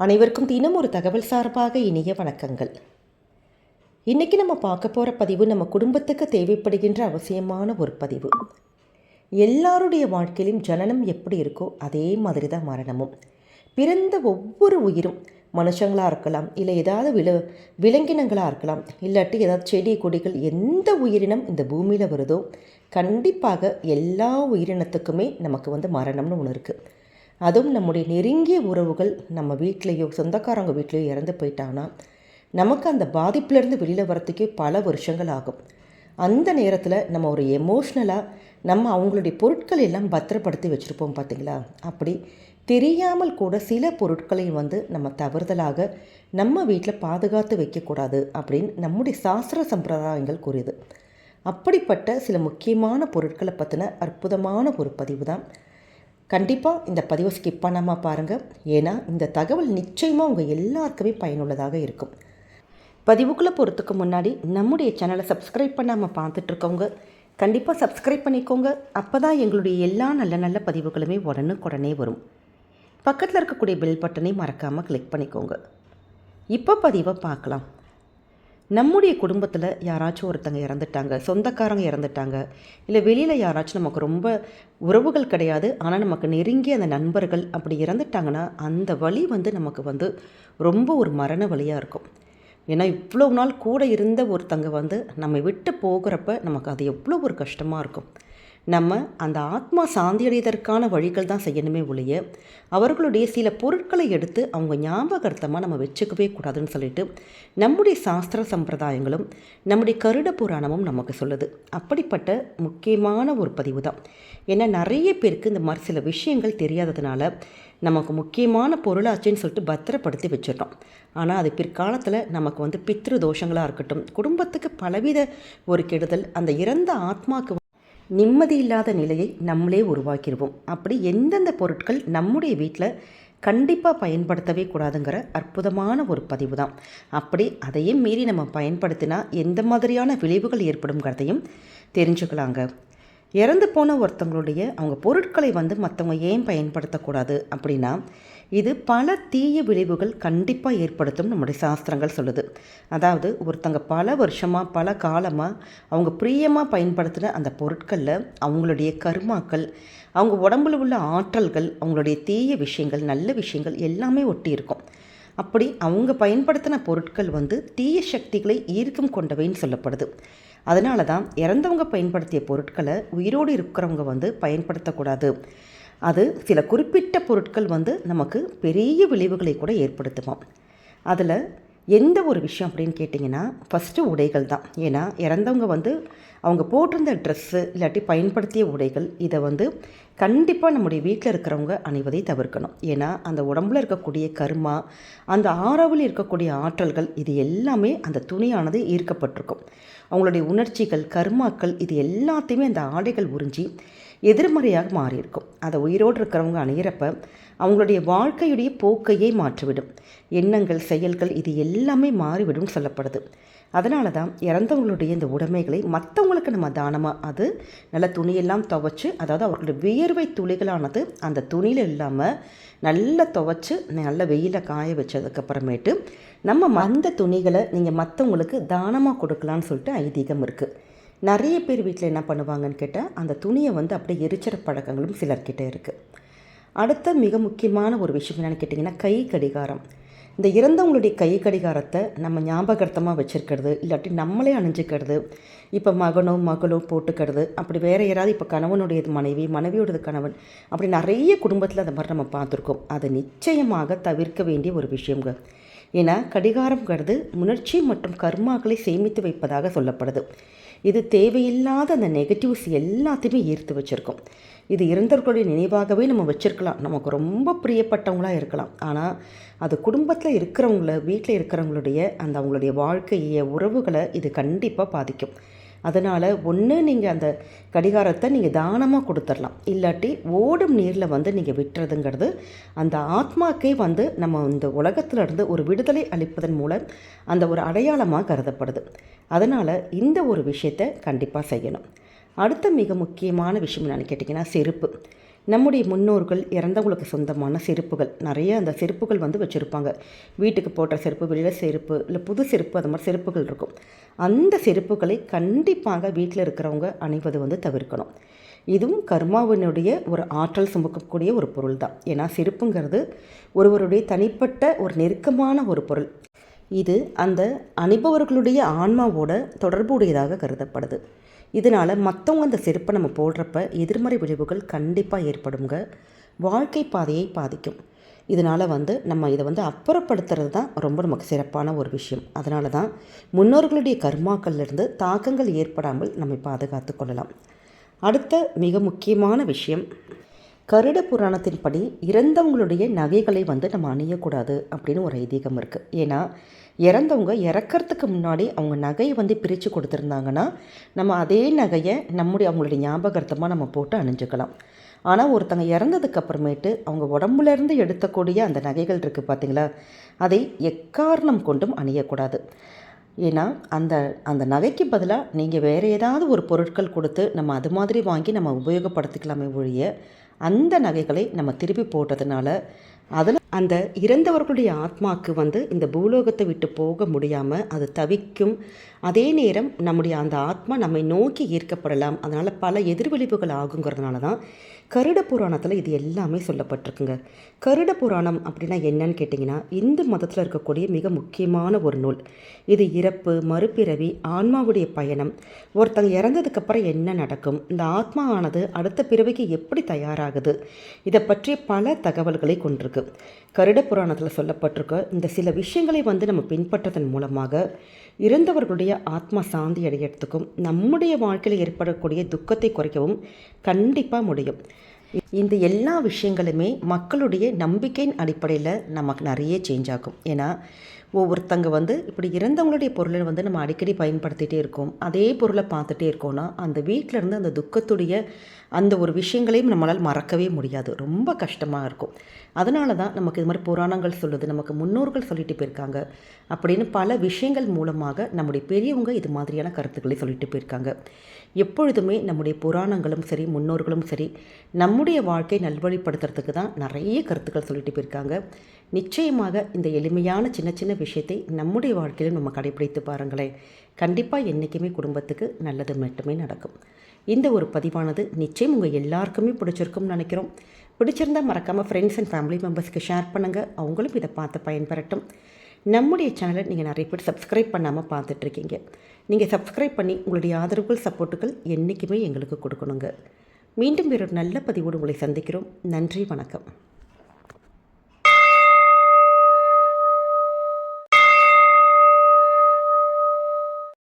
அனைவருக்கும் தினம் ஒரு தகவல் சார்பாக இனிய வணக்கங்கள். இன்றைக்கி நம்ம பார்க்க போகிற பதிவு நம்ம குடும்பத்துக்கு தேவைப்படுகின்ற அவசியமான ஒரு பதிவு. எல்லாருடைய வாழ்க்கையிலும் ஜனனம் எப்படி இருக்கோ அதே மாதிரி தான் மரணமும். பிறந்த ஒவ்வொரு உயிரும் மனுஷங்களாக இருக்கலாம் இல்லை ஏதாவது வில விலங்கினங்களாக இருக்கலாம் இல்லாட்டி ஏதாவது செடி கொடிகள் எந்த உயிரினம் இந்த பூமியில் வருதோ கண்டிப்பாக எல்லா உயிரினத்துக்குமே நமக்கு வந்து மரணம்னு ஒன்று இருக்குது அதுவும் நம்முடைய நெருங்கிய உறவுகள் நம்ம வீட்லேயோ சொந்தக்காரங்க வீட்லேயோ இறந்து போயிட்டாங்கன்னா நமக்கு அந்த பாதிப்புலேருந்து வெளியில் வரத்துக்கே பல வருஷங்கள் ஆகும். அந்த நேரத்தில் நம்ம ஒரு எமோஷ்னலாக நம்ம அவங்களுடைய பொருட்கள் எல்லாம் பத்திரப்படுத்தி வச்சுருப்போம் பார்த்தீங்களா அப்படி தெரியாமல் கூட சில பொருட்களை வந்து நம்ம தவறுதலாக நம்ம வீட்டில் பாதுகாத்து வைக்கக்கூடாது அப்படின்னு நம்முடைய சாஸ்திர சம்பிரதாயங்கள் கூறியது. அப்படிப்பட்ட சில முக்கியமான பொருட்களை பற்றின அற்புதமான ஒரு பதிவு தான் கண்டிப்பாக இந்த பதிவை ஸ்கிப் பண்ணாமல் பாருங்கள் ஏன்னா இந்த தகவல் நிச்சயமாக உங்கள் எல்லாருக்குமே பயனுள்ளதாக இருக்கும். பதிவுக்குள்ளே போகிறதுக்கு முன்னாடி நம்முடைய சேனலை சப்ஸ்கிரைப் பண்ணாமல் பார்த்துட்ருக்கவங்க கண்டிப்பாக சப்ஸ்கிரைப் பண்ணிக்கோங்க. அப்போ தான் எங்களுடைய எல்லா நல்ல நல்ல பதிவுகளுமே உடனுக்குடனே வரும். பக்கத்தில் இருக்கக்கூடிய பெல் பட்டனை மறக்காமல் கிளிக் பண்ணிக்கோங்க. இப்போ பதிவை பார்க்கலாம். நம்முடைய குடும்பத்தில் யாராச்சும் ஒருத்தங்க இறந்துட்டாங்க சொந்தக்காரங்க இறந்துட்டாங்க இல்லை வெளியில் யாராச்சும் நமக்கு ரொம்ப உறவுகள் கிடையாது ஆனால் நமக்கு நெருங்கிய அந்த நண்பர்கள் அப்படி இறந்துட்டாங்கன்னா அந்த வழி வந்து நமக்கு வந்து ரொம்ப ஒரு மரண வழியாக இருக்கும். ஏன்னா இவ்வளோ நாள் கூட இருந்த ஒருத்தங்க வந்து நம்ம விட்டு போகிறப்ப நமக்கு அது எவ்வளோ ஒரு கஷ்டமாக இருக்கும். நம்ம அந்த ஆத்மா சாந்தியடைவதற்கான வழிகள் தான் செய்யணுமே ஒழிய அவர்களுடைய சில பொருட்களை எடுத்து அவங்க ஞாபகார்த்தமாக நம்ம வச்சுக்கவே கூடாதுன்னு சொல்லிட்டு நம்முடைய சாஸ்திர சம்பிரதாயங்களும் நம்முடைய கருட புராணமும் நமக்கு சொல்லுது. அப்படிப்பட்ட முக்கியமான ஒரு பதிவு தான். ஏன்னா நிறைய பேருக்கு இந்த மாதிரி சில விஷயங்கள் தெரியாததுனால நமக்கு முக்கியமான பொருளாச்சுன்னு சொல்லிட்டு பத்திரப்படுத்தி வச்சிடறோம். ஆனால் அது பிற்காலத்தில் நமக்கு வந்து பித்ரு தோஷங்களாக இருக்கட்டும் குடும்பத்துக்கு பலவித ஒரு கெடுதல் அந்த இறந்த ஆத்மாக்கு நிம்மதி இல்லாத நிலையை நம்மளே உருவாக்கிடுவோம். அப்படி எந்தெந்த பொருட்கள் நம்முடைய வீட்டில் கண்டிப்பாக பயன்படுத்தவே கூடாதுங்கிற அற்புதமான ஒரு பதிவு தான் அப்படி அதையும் மீறி நம்ம பயன்படுத்தினா எந்த மாதிரியான விளைவுகள் ஏற்படுங்கிறதையும் தெரிஞ்சுக்கலாங்க. இறந்து போன ஒருத்தவங்களுடைய அவங்க பொருட்களை வந்து மற்றவங்க ஏன் பயன்படுத்தக்கூடாது அப்படின்னா இது பல தீய விளைவுகள் கண்டிப்பாக ஏற்படுத்தும் நம்முடைய சாஸ்திரங்கள் சொல்லுது. அதாவது ஒருத்தங்க பல வருஷமாக பல காலமாக அவங்க பிரியமாக பயன்படுத்தின அந்த பொருட்களில் அவங்களுடைய கருமாக்கள் அவங்க உடம்புல உள்ள ஆற்றல்கள் அவங்களுடைய தீய விஷயங்கள் நல்ல விஷயங்கள் எல்லாமே ஒட்டி இருக்கும். அப்படி அவங்க பயன்படுத்தின பொருட்கள் வந்து தீய சக்திகளை ஈர்க்கும் கொண்டவைன்னு சொல்லப்படுது. அதனால தான் இறந்தவங்க பயன்படுத்திய பொருட்களை உயிரோடு இருக்கிறவங்க வந்து பயன்படுத்தக்கூடாது. அது சில குறிப்பிட்ட பொருட்கள் வந்து நமக்கு பெரிய விளைவுகளை கூட ஏற்படுத்துவோம் அதில் எந்த ஒரு விஷயம் அப்படின்னு கேட்டிங்கன்னா ஃபஸ்ட்டு உடைகள் தான். ஏன்னா இறந்தவங்க வந்து அவங்க போட்டிருந்த ட்ரெஸ்ஸு இல்லாட்டி பயன்படுத்திய உடைகள் இதை வந்து கண்டிப்பாக நம்முடைய வீட்டில் இருக்கிறவங்க அணிவதை தவிர்க்கணும். ஏன்னா அந்த உடம்புல இருக்கக்கூடிய கருமா அந்த ஆறாவில் இருக்கக்கூடிய ஆற்றல்கள் இது எல்லாமே அந்த துணியானது ஈர்க்கப்பட்டிருக்கும். அவங்களுடைய உணர்ச்சிகள் கர்மாக்கள் இது எல்லாத்தையுமே அந்த ஆடைகள் உறிஞ்சி எதிர்மறையாக மாறியிருக்கும். அதை உயிரோடு இருக்கிறவங்க அணையிறப்ப அவங்களுடைய வாழ்க்கையுடைய போக்கையே மாற்றிவிடும். எண்ணங்கள் செயல்கள் இது எல்லாமே மாறிவிடும் சொல்லப்படுது. அதனால தான் இறந்தவங்களுடைய இந்த உடைமைகளை மற்றவங்களுக்கு நம்ம தானமாக அது நல்ல துணியெல்லாம் துவைச்சு அதாவது அவர்களுடைய வியர்வை துளிகளானது அந்த துணியில் இல்லாமல் நல்லா துவைச்சு நல்ல வெயிலில் காய வச்சதுக்கப்புறமேட்டு நம்ம அந்த துணிகளை நீங்கள் மற்றவங்களுக்கு தானமாக கொடுக்கலான்னு சொல்லிட்டு ஐதீகம் இருக்குது நிறைய பேர் வீட்டில் என்ன பண்ணுவாங்கன்னு கேட்டால் அந்த துணியை வந்து அப்படியே எரிச்சிற பழக்கங்களும் சிலர்கிட்ட இருக்குது அடுத்த மிக முக்கியமான ஒரு விஷயம் என்னென்னு கேட்டிங்கன்னா கை கடிகாரம். இந்த இறந்தவங்களுடைய கை கடிகாரத்தை நம்ம ஞாபகார்த்தமாக வச்சுருக்கிறது இல்லாட்டி நம்மளே அணிஞ்சிக்கிறது இப்போ மகனோ மகளோ போட்டுக்கிறது அப்படி வேறு யாராவது இப்போ கணவனுடையது மனைவி மனைவியோடது கணவன் அப்படி நிறைய குடும்பத்தில் அந்த மாதிரி நம்ம பார்த்துருக்கோம். அதை நிச்சயமாக தவிர்க்க வேண்டிய ஒரு விஷயங்க ஏன்னா கடிகாரங்கிறது உணர்ச்சி மற்றும் கர்மாக்களை சேமித்து வைப்பதாக சொல்லப்படுது. இது தேவையில்லாத அந்த நெகட்டிவ்ஸ் எல்லாத்தையுமே ஈர்த்து வச்சுருக்கோம். இது இறந்தவர்களுடைய நினைவாகவே நம்ம வச்சுருக்கலாம். நமக்கு ரொம்ப பிரியப்பட்டவங்களாக இருக்கலாம். ஆனால் அது குடும்பத்தில் இருக்கிறவங்கள வீட்டில் இருக்கிறவங்களுடைய அந்த அவங்களுடைய வாழ்க்கையை உறவுகளை இது கண்டிப்பாக பாதிக்கும். அதனால் ஒன்று நீங்கள் அந்த கடிகாரத்தை நீங்கள் தானமாக கொடுத்துடலாம். இல்லாட்டி ஓடும் நீரில் வந்து நீங்கள் விட்டுறதுங்கிறது அந்த ஆத்மாக்கே வந்து நம்ம இந்த உலகத்தில் இருந்து ஒரு விடுதலை அளிப்பதன் மூலம் அந்த ஒரு அடையாளமாக கருதப்படுது. அதனால் இந்த ஒரு விஷயத்தை கண்டிப்பாக செய்யணும். அடுத்த மிக முக்கியமான விஷயம் என்னென்னு கேட்டிங்கன்னா செருப்பு. நம்முடைய முன்னோர்கள் இறந்தவங்களுக்கு சொந்தமான செருப்புகள். நிறைய அந்த செருப்புகள் வந்து வச்சுருப்பாங்க. வீட்டுக்கு போடுற செருப்பு வெளியில் செருப்பு இல்லை புது செருப்பு அது மாதிரி செருப்புகள் இருக்கும். அந்த செருப்புகளை கண்டிப்பாக வீட்டில் இருக்கிறவங்க அணிவது வந்து தவிர்க்கணும். இதுவும் கர்மாவினுடைய ஒரு ஆற்றல் சுமக்கக்கூடிய ஒரு பொருள் தான் ஏன்னா செருப்புங்கிறது ஒருவருடைய தனிப்பட்ட ஒரு நெருக்கமான ஒரு பொருள். இது அந்த அணிபவர்களுடைய ஆன்மாவோட தொடர்புடையதாக கருதப்படுது. இதனால் மற்றவங்க அந்த செருப்பை நம்ம போடுறப்ப எதிர்மறை விளைவுகள் கண்டிப்பாக ஏற்படுங்க வாழ்க்கை பாதையை பாதிக்கும். இதனால் வந்து நம்ம இதை வந்து அப்புறப்படுத்துறது தான் ரொம்ப நமக்கு சிறப்பான ஒரு விஷயம். அதனால தான் முன்னோர்களுடைய கர்மாக்கள்லேருந்து தாக்கங்கள் ஏற்படாமல் நம்மை பாதுகாத்து கொள்ளலாம். அடுத்த மிக முக்கியமான விஷயம் கருட புராணத்தின்படி இறந்தவங்களுடைய நகைகளை வந்து நம்ம அணியக்கூடாது அப்படின்னு ஒரு ஐதீகம் இருக்குது ஏன்னா இறந்தவங்க இறக்கறதுக்கு முன்னாடி அவங்க நகையை வந்து பிரித்து கொடுத்துருந்தாங்கன்னா நம்ம அதே நகையை நம்முடைய அவங்களுடைய ஞாபகார்த்தமாக நம்ம போட்டு அணிஞ்சுக்கலாம். ஆனால் ஒருத்தங்க இறந்ததுக்கு அப்புறமேட்டு அவங்க உடம்புலேருந்து எடுத்தக்கூடிய அந்த நகைகள் இருக்குது பார்த்தீங்களா அதை எக்காரணம் கொண்டும் அணியக்கூடாது. ஏன்னா அந்த அந்த நகைக்கு பதிலாக நீங்கள் வேறு ஏதாவது ஒரு பொருட்கள் கொடுத்து நம்ம அது மாதிரி வாங்கி நம்ம உபயோகப்படுத்திக்கலாமே ஒழிய அந்த நகைகளை நம்ம திருப்பி போட்டதுனால அதில் அந்த இறந்தவர்களுடைய ஆத்மாக்கு வந்து இந்த பூலோகத்தை விட்டு போக முடியாமல் அது தவிக்கும். அதே நேரம் நம்முடைய அந்த ஆத்மா நம்மை நோக்கி ஈர்க்கப்படலாம். அதனால் பல எதிர்விளைவுகள் ஆகுங்கிறதுனால தான் கருட புராணத்தில் இது எல்லாமே சொல்லப்பட்டிருக்குங்க. கருட புராணம் அப்படின்னா என்னன்னு கேட்டிங்கன்னா இந்து மதத்தில் இருக்கக்கூடிய மிக முக்கியமான ஒரு நூல். இது இறப்பு மறுபிறவி ஆன்மாவுடைய பயணம். ஒருத்தங்க இறந்ததுக்கப்புறம் என்ன நடக்கும்? இந்த ஆத்மா ஆனது அடுத்த பிறவிக்கு எப்படி தயாராகுது? இதை பற்றிய பல தகவல்களை கொண்டிருக்கு. கருட புராணத்தில் சொல்லப்பட்டிருக்க. இந்த சில விஷயங்களை வந்து நம்ம பின்பற்றதன் மூலமாக இறந்தவர்களுடைய ஆத்மா சாந்தி அடையிறதுக்கும் நம்முடைய வாழ்க்கையில் ஏற்படக்கூடிய துக்கத்தை குறைக்கவும் கண்டிப்பாக முடியும். இந்த எல்லா விஷயங்களுமே மக்களுடைய நம்பிக்கையின் அடிப்படையில் நமக்கு நிறைய சேஞ்ச் ஆகும். ஏன்னா ஒவ்வொருத்தங்க வந்து இப்படி இறந்தவங்களுடைய பொருளை வந்து நம்ம அடிக்கடி பயன்படுத்திகிட்டே இருக்கோம். அதே பொருளை பார்த்துட்டே இருக்கோம்னா அந்த வீட்டிலேருந்து அந்த துக்கத்துடைய அந்த ஒரு விஷயங்களையும் நம்மளால் மறக்கவே முடியாது. ரொம்ப கஷ்டமாக இருக்கும். அதனால தான் நமக்கு இது மாதிரி புராணங்கள் சொல்லுது நமக்கு முன்னோர்கள் சொல்லிட்டு போயிருக்காங்க அப்படின்னு பல விஷயங்கள் மூலமாக நம்முடைய பெரியவங்க இது மாதிரியான கருத்துக்களை சொல்லிட்டு போயிருக்காங்க. எப்பொழுதுமே நம்முடைய புராணங்களும் சரி முன்னோர்களும் சரி நம்முடைய வாழ்க்கை நல்வழிப்படுத்துறதுக்கு தான் நிறைய கருத்துக்கள் சொல்லிட்டு போயிருக்காங்க. நிச்சயமாக இந்த எளிமையான சின்ன சின்ன விஷயத்தை நம்முடைய வாழ்க்கையில் நம்ம கடைபிடித்து பாருங்களேன். கண்டிப்பாக என்றைக்குமே குடும்பத்துக்கு நல்லது மட்டுமே நடக்கும். இந்த ஒரு பதிவானது நிச்சயம் உங்கள் எல்லாருக்குமே பிடிச்சிருக்கும்னு நினைக்கிறோம். பிடிச்சிருந்தால் மறக்காமல் ஃப்ரெண்ட்ஸ் அண்ட் ஃபேமிலி மெம்பர்ஸ்க்கு ஷேர் பண்ணுங்கள் அவங்களும் இதை பார்த்து பயன்பெறட்டும். நம்முடைய சேனலை நீங்கள் நிறைய பேர் சப்ஸ்கிரைப் பண்ணாமல் பார்த்துட்ருக்கீங்க. நீங்கள் சப்ஸ்கிரைப் பண்ணி உங்களுடைய ஆதரவுகள் சப்போர்ட்டுகள் என்றைக்குமே எங்களுக்கு கொடுக்கணுங்க. மீண்டும் வேறு நல்ல பதிவோடு உங்களை சந்திக்கிறோம். நன்றி வணக்கம்.